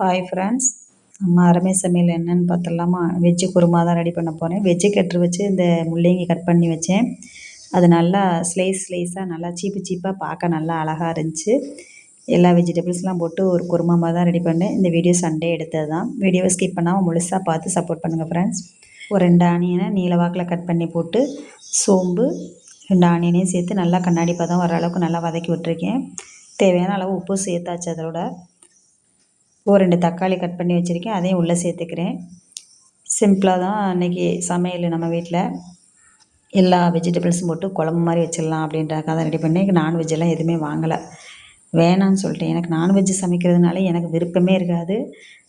Hi friends நம்ம அருமை சமையல் என்னென்னு பார்த்துடலாமா? வெஜ்ஜு குருமா தான் ரெடி பண்ண போகிறேன் வெஜ்ஜு கட்ரு வச்சு இந்த முள்ளங்கி கட் பண்ணி வச்சேன். அது நல்லா ஸ்லைஸ் ஸ்லைஸாக நல்லா சீப்பு சீப்பாக பார்க்க நல்லா அழகாக இருந்துச்சு. எல்லா வெஜிடபிள்ஸ்லாம் போட்டு ஒரு குருமா மாதிரி தான் ரெடி பண்ணேன். இந்த வீடியோ சண்டே எடுத்தது தான். வீடியோவை ஸ்கிப் பண்ணாமல் முழுசாக பார்த்து சப்போர்ட் பண்ணுங்கள் ஃப்ரெண்ட்ஸ் ஒரு ரெண்டு ஆனியனை நீளவாக்கில் கட் பண்ணி போட்டு சோம்பு ரெண்டு ஆனியனையும் சேர்த்து நல்லா கண்ணாடி பதம் வர அளவுக்கு நல்லா வதக்கி விட்டுருக்கேன். தேவையான அளவு உப்பு சேர்த்தாச்சு அதோட. ஒரு ரெண்டு தக்காளி கட் பண்ணி வச்சுருக்கேன். அதையும் உள்ளே சேர்த்துக்கிறேன். சிம்பிளாக தான் அன்றைக்கி சமையல் நம்ம வீட்டில். எல்லா வெஜிடபிள்ஸும் போட்டு குழம்பு மாதிரி வச்சிடலாம் அப்படின்றக்காக தான் ரெடி பண்ணேன். நான்வெஜ் எல்லாம் எதுவுமே வாங்கலை. வேணான்னு சொல்லிட்டேன். எனக்கு நான்வெஜ் சமைக்கிறதுனால எனக்கு விருப்பமே இருக்காது.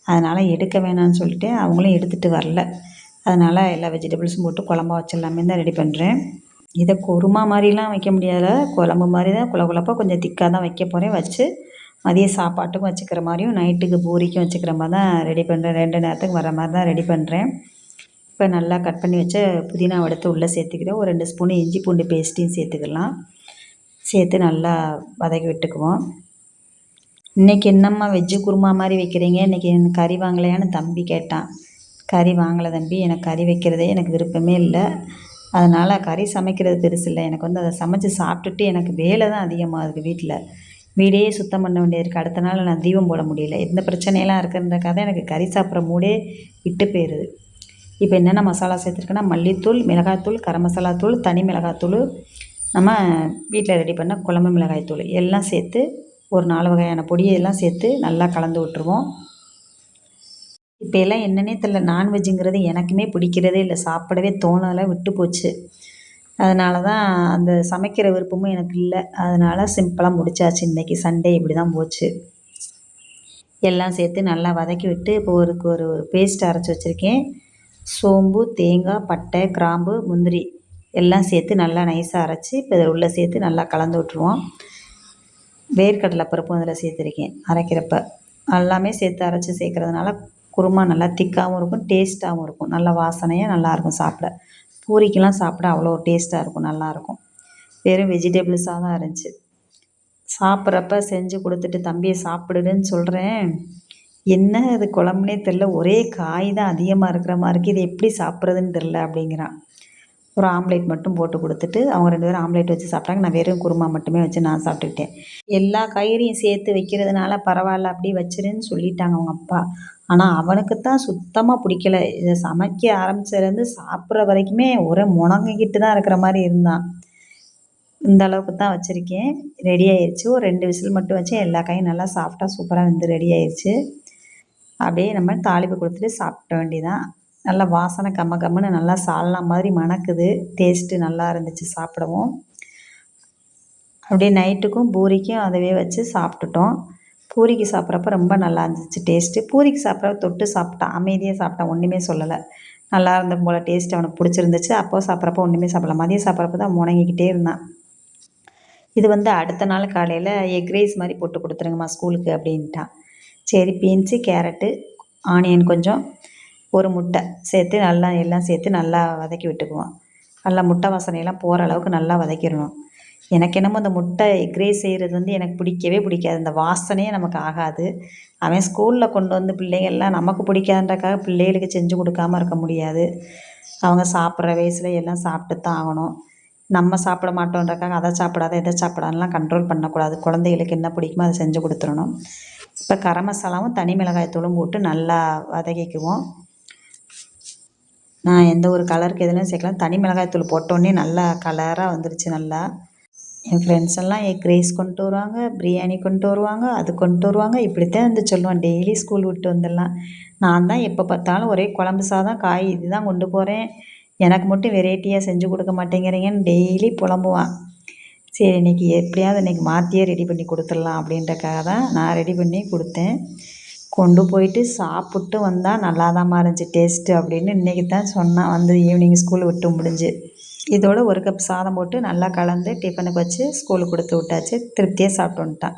அதனால் எடுக்க வேணான்னு சொல்லிட்டு அவங்களும் எடுத்துகிட்டு வரல. அதனால் எல்லா வெஜிடபிள்ஸும் போட்டு குழம்பா வச்சிடலாமே தான் ரெடி பண்ணுறேன் இதை குருமா மாதிரிலாம் வைக்க முடியாத குழம்பு மாதிரி தான் குழ குழப்பாக கொஞ்சம் திக்காக தான் வைக்க போகிறேன் வச்சு மதிய சாப்பாட்டுக்கும் வச்சுக்கிற மாதிரியும் நைட்டுக்கு பூரிக்கும் வச்சுக்கிற மாதிரி தான் ரெடி பண்ணுறேன் ரெண்டு நேரத்துக்கு வர மாதிரி தான் ரெடி பண்ணுறேன் இப்போ நல்லா கட் பண்ணி வச்ச புதினா எடுத்து உள்ளே சேர்த்துக்கிறேன். ஒரு ரெண்டு ஸ்பூன் இஞ்சி பூண்டு பேஸ்ட்டையும் சேர்த்துக்கலாம். சேர்த்து நல்லா வதக்கி விட்டுக்குவோம். இன்றைக்கி என்னம்மா வெஜ்ஜு குருமா மாதிரி வைக்கிறீங்க? இன்றைக்கி எனக்கு கறி வாங்கலையான்னு தம்பி கேட்டான். கறி வாங்கலை தம்பி. எனக்கு கறி வைக்கிறதே எனக்கு விருப்பமே இல்லை. அதனால் கறி சமைக்கிறது பெருசு இல்லை. எனக்கு வந்து அதை சமைச்சு சாப்பிட்டுட்டு எனக்கு வேலை தான் அதிகமாக இருக்குது வீட்டில் வீடே சுத்தம் பண்ண வேண்டியது இருக்குது அடுத்த நாள் நான் தீபம் போட முடியல. எந்த பிரச்சனையெல்லாம் இருக்குன்றக்காக தான் எனக்கு கறி சாப்பிட்ற மூடே விட்டு போயிடுது இப்போ என்னென்ன மசாலா சேர்த்துருக்கேன்னா மல்லித்தூள் மிளகாத்தூள் கரம் மசாலா தூள் தனி மிளகாத்தூள் நம்ம வீட்டில் ரெடி பண்ண குழம்பு மிளகாய் தூள். எல்லாம் சேர்த்து ஒரு நாலு வகையான பொடியை எல்லாம் சேர்த்து நல்லா கலந்து விட்ருவோம் இப்போ எல்லாம் என்னன்னே தெரில நான்வெஜ்ஜுங்கிறது எனக்குமே பிடிக்கிறதே இல்லை. சாப்பிடவே தோணலை விட்டு போச்சு. அதனால தான் அந்த சமைக்கிற விருப்பமும் எனக்கு இல்லை. அதனால் சிம்பிளாக முடிச்சாச்சு. இன்றைக்கி சண்டே இப்படி தான் போச்சு. எல்லாம் சேர்த்து நல்லா வதக்கி விட்டு இப்போ ஒரு ஒரு பேஸ்ட் அரைச்சி வச்சுருக்கேன். சோம்பு தேங்காய் பட்டை கிராம்பு முந்திரி எல்லாம் சேர்த்து நல்லா நைஸாக அரைச்சி இப்போ இதில் உள்ளே சேர்த்து நல்லா கலந்து விட்ருவோம் வேர்க்கடலை பருப்பும் அதில் சேர்த்துருக்கேன் அரைக்கிறப்ப. எல்லாமே சேர்த்து அரைச்சி சேர்க்குறதுனால குருமா நல்லா திக்காகவும் இருக்கும் டேஸ்ட்டாகவும் இருக்கும். நல்லா வாசனையாக நல்லாயிருக்கும் சாப்பிட. பூரிக்கெலாம் சாப்பிட அவ்வளோ டேஸ்ட்டாக இருக்கும் நல்லாயிருக்கும். வெறும் வெஜிடபிள்ஸாக தான் இருந்துச்சு. சாப்பிட்றப்ப செஞ்சு கொடுத்துட்டு தம்பியை சாப்பிடுன்னு சொல்கிறேன் என்ன அது குழம்புனே தெரில ஒரே காய் தான் அதிகமாக இருக்கிற மாதிரி இருக்குது இது எப்படி சாப்பிட்றதுன்னு தெரில அப்படிங்கிறான். ஒரு ஆம்லேட் மட்டும் போட்டு கொடுத்துட்டு அவங்க ரெண்டு பேரும் ஆம்லேட் வச்சு சாப்பிட்டாங்க. நான் வெறும் குருமா மட்டுமே வச்சு நான் சாப்பிட்டுக்கிட்டேன். எல்லா காய்கறியும் சேர்த்து வைக்கிறதுனால பரவாயில்ல அப்படி வச்சிருன்னு சொல்லிட்டாங்க அவங்க அப்பா. ஆனால் அவனுக்கு தான் சுத்தமாக பிடிக்கல. இதை சமைக்க ஆரம்பித்ததுலேருந்து சாப்பிட்ற வரைக்குமே ஒரே முணங்கிக்கிட்டு தான் இருக்கிற மாதிரி இருந்தான். இந்த அளவுக்கு தான் வச்சுருக்கேன். ரெடி ஆயிடுச்சு ஒரு ரெண்டு விசில் மட்டும் வச்சு எல்லா காயும் நல்லா சாஃப்டாக சூப்பராக வந்து ரெடி ஆயிடுச்சு அப்படியே நம்ம தாளிப்பு கொடுத்துட்டு சாப்பிட்ட வேண்டியதான் நல்லா வாசனை கம்ம கம்முன்னு நல்லா சால்னா மாதிரி மணக்குது. டேஸ்ட்டு நல்லா இருந்துச்சு சாப்பிடவும். அப்படியே நைட்டுக்கும் பூரிக்கும் அதவே வச்சு சாப்பிட்டுட்டோம். பூரிக்கு சாப்பிட்றப்ப ரொம்ப நல்லா இருந்துச்சு டேஸ்ட்டு பூரிக்கு சாப்பிட்றப்ப தொட்டு சாப்பிட்டான் அமைதியாக சாப்பிட்டான் ஒன்றுமே சொல்லலை. நல்லா இருந்த போல் டேஸ்ட் அவனுக்கு பிடிச்சிருந்துச்சு. அப்போ சாப்பிட்றப்ப ஒன்றுமே சாப்பிடல. மதியம் சாப்பிட்றப்ப தான் முணங்கிக்கிட்டே இருந்தான். இது வந்து அடுத்த நாள் காலையில் எக் ரைஸ் மாதிரி போட்டு கொடுத்துருங்கம்மா ஸ்கூலுக்கு அப்படின்ட்டான். சரி பீன்ஸு கேரட்டு ஆனியன் கொஞ்சம் ஒரு முட்டை சேர்த்து நல்லா எல்லாம் சேர்த்து நல்லா வதக்கி விட்டுக்குவோம். நல்லா முட்டை வாசனையெல்லாம் போகிற அளவுக்கு நல்லா வதக்கிடணும். எனக்கு என்னமோ அந்த முட்டை எக்ரே செய்கிறது வந்து எனக்கு பிடிக்கவே பிடிக்காது. அந்த வாசனையே நமக்கு ஆகாது. அவன் ஸ்கூலில் கொண்டு வந்து பிள்ளைங்கள்லாம் நமக்கு பிடிக்காதுன்றக்காக பிள்ளைகளுக்கு செஞ்சு கொடுக்காம இருக்க முடியாது. அவங்க சாப்பிட்ற வயசில் எல்லாம் சாப்பிட்டு தான் ஆகணும். நம்ம சாப்பிட மாட்டோன்றக்காக அதை சாப்பிடாத எதை சாப்பிடாதெல்லாம் கண்ட்ரோல் பண்ணக்கூடாது. குழந்தைகளுக்கு என்ன பிடிக்குமோ அதை செஞ்சு கொடுத்துடணும். இப்போ கரம் மசாலாவும் தனி மிளகாய் தூளும் போட்டு நல்லா வதக்கிக்குவோம். நான் எந்த ஒரு கலருக்கு எதுலையும் சேர்க்கலாம் தனி மிளகாய் தூள் போட்டோடனே நல்லா கலராக வந்துருச்சு நல்லா. என் ஃப்ரெண்ட்ஸ் எல்லாம் எக் ரைஸ் கொண்டு வருவாங்க பிரியாணி கொண்டு வருவாங்க அது கொண்டு வருவாங்க. இப்படித்தான் வந்து சொல்லுவான். டெய்லி ஸ்கூல் விட்டு வந்துடலாம். நான் தான் எப்போ பார்த்தாலும் ஒரே குழம்பு சாதம் காய் இதுதான் கொண்டு போகிறேன் எனக்கு மட்டும் வெரைட்டியாக செஞ்சு கொடுக்க மாட்டேங்கிறீங்கன்னு டெய்லி புலம்புவான். சரி இன்றைக்கி எப்படியாவது இன்றைக்கி மாற்றியே ரெடி பண்ணி கொடுத்துடலாம் அப்படின்றக்காக தான் நான் ரெடி பண்ணி கொடுத்தேன். கொண்டு போயிட்டு சாப்பிட்டு வந்தால் நல்லா தான் இருந்துச்சு டேஸ்ட்டு அப்படின்னு இன்றைக்கி தான் சொன்னான் வந்து ஈவினிங் ஸ்கூல் விட்டு முடிஞ்சு. இதோட ஒரு கப் சாதம் போட்டு நல்லா கலந்து டிஃபனுக்கு வச்சு ஸ்கூலுக்கு கொடுத்து விட்டாச்சு. திருப்தியாக சாப்பிட்டு வந்துட்டான்.